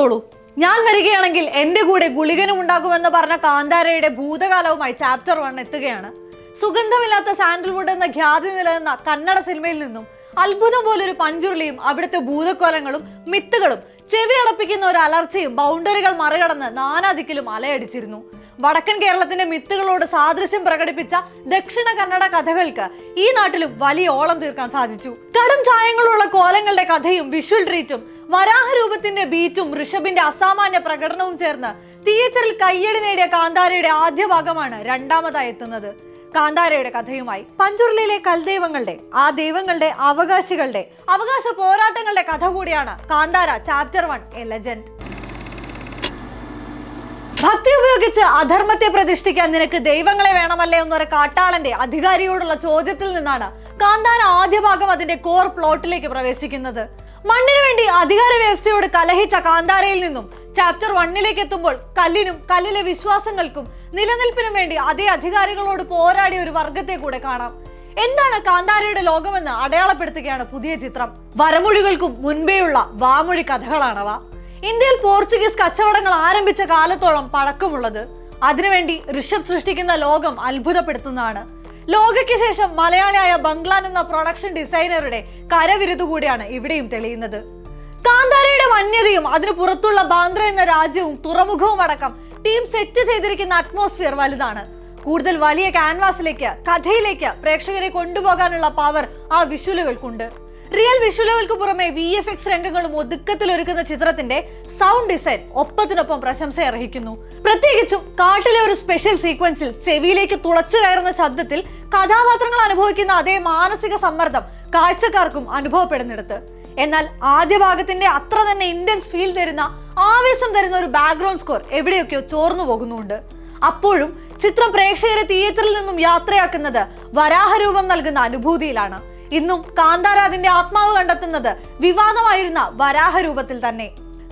ഓർത്തോളൂ ഞാൻ വരികയാണെങ്കിൽ എന്റെ കൂടെ ഗുളികനും ഉണ്ടാകുമെന്ന് പറഞ്ഞ കാന്താരയുടെ ഭൂതകാലവുമായി ചാപ്റ്റർ വൺ എത്തുകയാണ്. സുഗന്ധമില്ലാത്ത സാൻഡൽവുഡ് എന്ന ഖ്യാതി നിലനിന്ന കന്നഡ സിനിമയിൽ നിന്നും അത്ഭുതം പോലൊരു പഞ്ചുരുളിയും അവിടുത്തെ ഭൂതക്കോലങ്ങളും മിത്തുകളും ചെവി അടപ്പിക്കുന്ന ഒരു അലർച്ചയും ബൗണ്ടറികൾ മറികടന്ന് നാനാദിക്കിലും അലയടിച്ചിരുന്നു. വടക്കൻ കേരളത്തിന്റെ മിത്തുകളോട് സാദൃശ്യം പ്രകടിപ്പിച്ച ദക്ഷിണ കന്നഡ കഥകൾക്ക് ഈ നാട്ടിലും വലിയ ഓളം തീർക്കാൻ സാധിച്ചു. കടും ചായങ്ങളുള്ള കോലങ്ങളുടെ കഥയും വിഷ്വൽ ട്രീറ്റും വരാഹ രൂപത്തിന്റെ ബീറ്റും ഋഷഭിന്റെ അസാമാന്യ പ്രകടനവും ചേർന്ന് തിയേറ്ററിൽ കയ്യടി നേടിയ കാന്താരയുടെ ആദ്യ ഭാഗമാണ് രണ്ടാമതായി എത്തുന്നത്. കാന്താരയുടെ കഥയുമായി പഞ്ചുരുളിയിലെ കൽദൈവങ്ങളുടെ ആ ദൈവങ്ങളുടെ അവകാശികളുടെ അവകാശ പോരാട്ടങ്ങളുടെ കഥ കൂടിയാണ് Kantara chapter one a legend ഭക്തി ഉപയോഗിച്ച് അധർമ്മത്തെ പ്രതിഷ്ഠിക്കാൻ നിനക്ക് ദൈവങ്ങളെ വേണമല്ലേ എന്നൊരു കാട്ടാളന്റെ അധികാരിയോടുള്ള ചോദ്യത്തിൽ നിന്നാണ് കാന്താര ആദ്യ ഭാഗം അതിന്റെ കോർ പ്ലോട്ടിലേക്ക് പ്രവേശിക്കുന്നത്. മണ്ണിനു വേണ്ടി അധികാര വ്യവസ്ഥയോട് കലഹിച്ച കാന്താരയിൽ നിന്നും ചാപ്റ്റർ വണ്ണിലേക്ക് എത്തുമ്പോൾ കല്ലിനും കല്ലിലെ വിശ്വാസങ്ങൾക്കും നിലനിൽപ്പിനും വേണ്ടി അതേ അധികാരികളോട് പോരാടിയ ഒരു വർഗത്തെ കൂടെ കാണാം. എന്താണ് കാന്താരയുടെ ലോകമെന്ന് അടയാളപ്പെടുത്തുകയാണ് പുതിയ ചിത്രം. വരമൊഴികൾക്കും മുൻപേയുള്ള വാമൊഴി കഥകളാണവ. ഇന്ത്യയിൽ പോർച്ചുഗീസ് കച്ചവടങ്ങൾ ആരംഭിച്ച കാലത്തോളം പഴക്കമുള്ളത്. അതിനുവേണ്ടി ഋഷഭ് സൃഷ്ടിക്കുന്ന ലോകം അത്ഭുതപ്പെടുത്തുന്നതാണ്. ലോകയ്ക്ക് ശേഷം മലയാളിയായ ബംഗ്ലാൻ എന്ന പ്രൊഡക്ഷൻ ഡിസൈനറുടെ കരവിരുത് കൂടിയാണ് ഇവിടെയും തെളിയുന്നത്. കാന്താരയുടെ വന്യതയും അതിനു പുറത്തുള്ള ബാന്ദ്ര എന്ന രാജ്യവും തുറമുഖവും അടക്കം ടീം സെറ്റ് ചെയ്തിരിക്കുന്ന അറ്റ്മോസ്ഫിയർ വലുതാണ്. കൂടുതൽ വലിയ ക്യാൻവാസിലേക്ക് കഥയിലേക്ക് പ്രേക്ഷകരെ കൊണ്ടുപോകാനുള്ള പവർ ആ വിഷ്വലുകൾക്കുണ്ട് റിയൽ വിഷ്വലുകൾക്ക് പുറമെ വി എഫ് എക്സ് രംഗങ്ങളും ഒതുക്കത്തിൽ ഒരുക്കുന്ന ചിത്രത്തിന്റെ സൗണ്ട് ഡിസൈൻ ഒപ്പത്തിനൊപ്പം പ്രശംസ അർഹിക്കുന്നു. പ്രത്യേകിച്ചും കാട്ടിലെ ഒരു സ്പെഷ്യൽ സീക്വൻസിൽ ചെവിയിലേക്ക് തുളച്ചു കയറുന്ന ശബ്ദത്തിൽ കഥാപാത്രങ്ങൾ അനുഭവിക്കുന്ന അതേ മാനസിക സമ്മർദ്ദം കാഴ്ചക്കാർക്കും അനുഭവപ്പെടുന്നിടത്ത്. എന്നാൽ ആദ്യ ഭാഗത്തിന്റെ അത്ര തന്നെ ഇന്റൻസ് ഫീൽ തരുന്ന ആവേശം തരുന്ന ഒരു ബാക്ക്ഗ്രൗണ്ട് സ്കോർ എവിടെയൊക്കെയോ ചോർന്നു പോകുന്നുണ്ട്. അപ്പോഴും ചിത്രം പ്രേക്ഷകരെ തിയേറ്ററിൽ നിന്നും യാത്രയാക്കുന്നത് വരാഹരൂപം നൽകുന്ന അനുഭൂതിയിലാണ്. ഇന്നും കാന്താരാതിന്റെ ആത്മാവ് കണ്ടെത്തുന്നത് വിവാദമായിരുന്ന വരാഹ രൂപത്തിൽ തന്നെ.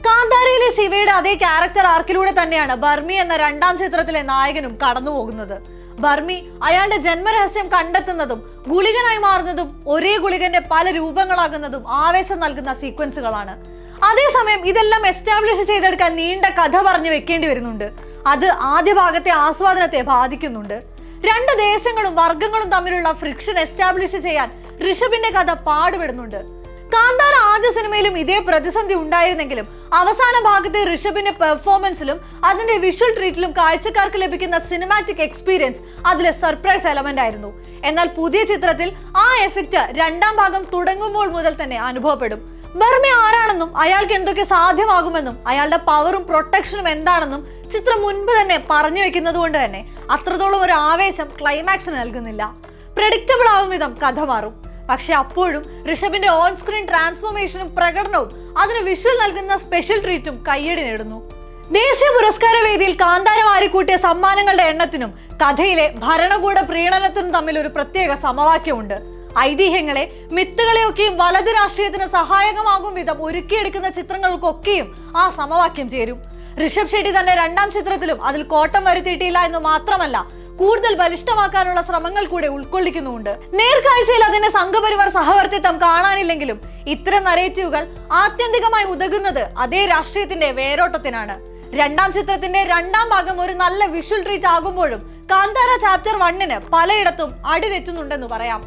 കാന്താരയിലെ ശിവയുടെ അതേ ക്യാരക്ടർ ആർക്കിലൂടെ തന്നെയാണ് ബർമി എന്ന രണ്ടാം ചിത്രത്തിലെ നായകനും കടന്നു പോകുന്നത് ബർമി അയാളുടെ ജന്മരഹസ്യം കണ്ടെത്തുന്നതും ഗുളികനായി മാറുന്നതും ഒരേ ഗുളികന്റെ പല രൂപങ്ങളാകുന്നതും ആവേശം നൽകുന്ന സീക്വൻസുകളാണ്. അതേസമയം ഇതെല്ലാം എസ്റ്റാബ്ലിഷ് ചെയ്തെടുക്കാൻ നീണ്ട കഥ പറഞ്ഞു വെക്കേണ്ടി വരുന്നുണ്ട്. അത് ആദ്യ ഭാഗത്തെ ആസ്വാദനത്തെ ബാധിക്കുന്നുണ്ട്. രണ്ട് ദേശങ്ങളും വർഗങ്ങളും തമ്മിലുള്ള ഫ്രിക്ഷൻ എസ്റ്റാബ്ലിഷ് ചെയ്യാൻ ഋഷഭിന്റെ കഥ പാടുപെടുന്നുണ്ട്. കാന്താര ആദ്യ സിനിമയിലും ഇതേ പ്രതിസന്ധി ഉണ്ടായിരുന്നെങ്കിലും അവസാന ഭാഗത്തെ ഋഷഭിന്റെ പെർഫോമൻസിലും അതിന്റെ വിഷ്വൽ ട്രീറ്റിലും കാഴ്ചക്കാർക്ക് ലഭിക്കുന്ന സിനിമാറ്റിക് എക്സ്പീരിയൻസ് അതിലെ സർപ്രൈസ് എലമെന്റ് ആയിരുന്നു. എന്നാൽ പുതിയ ചിത്രത്തിൽ ആ എഫക്റ്റ് രണ്ടാം ഭാഗം തുടങ്ങുമ്പോൾ മുതൽ തന്നെ അനുഭവപ്പെടും. ബർമ ആരാണെന്നും അയാൾക്ക് എന്തൊക്കെ സാധ്യമാകുമെന്നും അയാളുടെ പവറും പ്രൊട്ടക്ഷനും എന്താണെന്നും ചിത്രം മുൻപ് തന്നെ പറഞ്ഞു വെക്കുന്നത് കൊണ്ട് തന്നെ അത്രത്തോളം ഒരു ആവേശം ക്ലൈമാക്സിന് നൽകുന്നില്ല. പ്രഡിക്റ്റബിൾ ആവും വിധം കഥ മാറും. പക്ഷെ അപ്പോഴും ഋഷഭിന്റെ ഓൺ സ്ക്രീൻ ട്രാൻസ്ഫോർമേഷനും പ്രകടനവും അതിന് വിഷ്വൽ നൽകുന്ന സ്പെഷ്യൽ ട്രീറ്റും കയ്യടി നേടുന്നു. ദേശീയ പുരസ്കാര വേദിയിൽ കാന്താര സമ്മാനങ്ങളുടെ എണ്ണത്തിനും കഥയിലെ ഭരണകൂട പ്രീണനത്തിനും തമ്മിൽ ഒരു പ്രത്യേക സമവാക്യമുണ്ട്. ഐതിഹ്യങ്ങളെ മിത്തുകളെയൊക്കെയും വലത് രാഷ്ട്രീയത്തിന് സഹായകമാകും വിധം ഒരുക്കിയെടുക്കുന്ന ചിത്രങ്ങൾക്കൊക്കെയും ആ സമവാക്യം ചേരും. ഋഷഭ് ഷെട്ടി തന്റെ രണ്ടാം ചിത്രത്തിലും അതിൽ കോട്ടം വരുത്തിയിട്ടില്ല എന്ന് മാത്രമല്ല കൂടുതൽ ബലിഷ്ഠമാക്കാനുള്ള ശ്രമങ്ങൾ കൂടെ ഉൾക്കൊള്ളിക്കുന്നുണ്ട് നേർക്കാഴ്ചയിൽ അതിന്റെ സംഘപരിവാർ സഹവർത്തിത്വം കാണാനില്ലെങ്കിലും ഇത്തരം നരേറ്റീവുകൾ ആത്യന്തികമായി ഉതകുന്നത് അതേ രാഷ്ട്രീയത്തിന്റെ വേരോട്ടത്തിനാണ്. രണ്ടാം ചിത്രത്തിന്റെ രണ്ടാം ഭാഗം ഒരു നല്ല വിഷ്വൽ ട്രീറ്റ് ആകുമ്പോഴും കാന്താര ചാപ്റ്റർ വണ്ണിന് പലയിടത്തും അടിതെറ്റുന്നുണ്ടെന്ന് പറയാം.